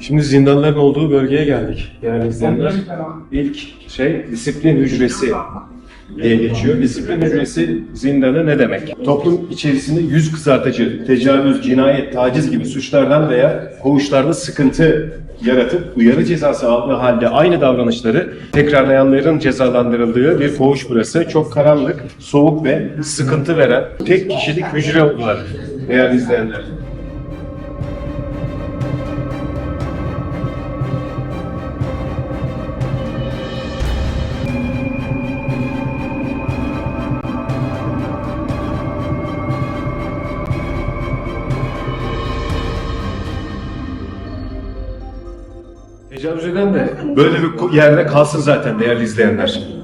Şimdi zindanların olduğu bölgeye geldik. Yani izleyenler ilk şey disiplin hücresi diye geçiyor. Disiplin hücresi zindanı ne demek? Toplum içerisinde yüz kızartıcı, tecavüz, cinayet, taciz gibi suçlardan veya koğuşlarda sıkıntı yaratıp uyarı cezası aldığı halde aynı davranışları tekrarlayanların cezalandırıldığı bir koğuş burası. Çok karanlık, soğuk ve sıkıntı veren tek kişilik hücre oldular değerli izleyenler. Tecavüz eden de böyle bir yerde kalsın zaten değerli izleyenler.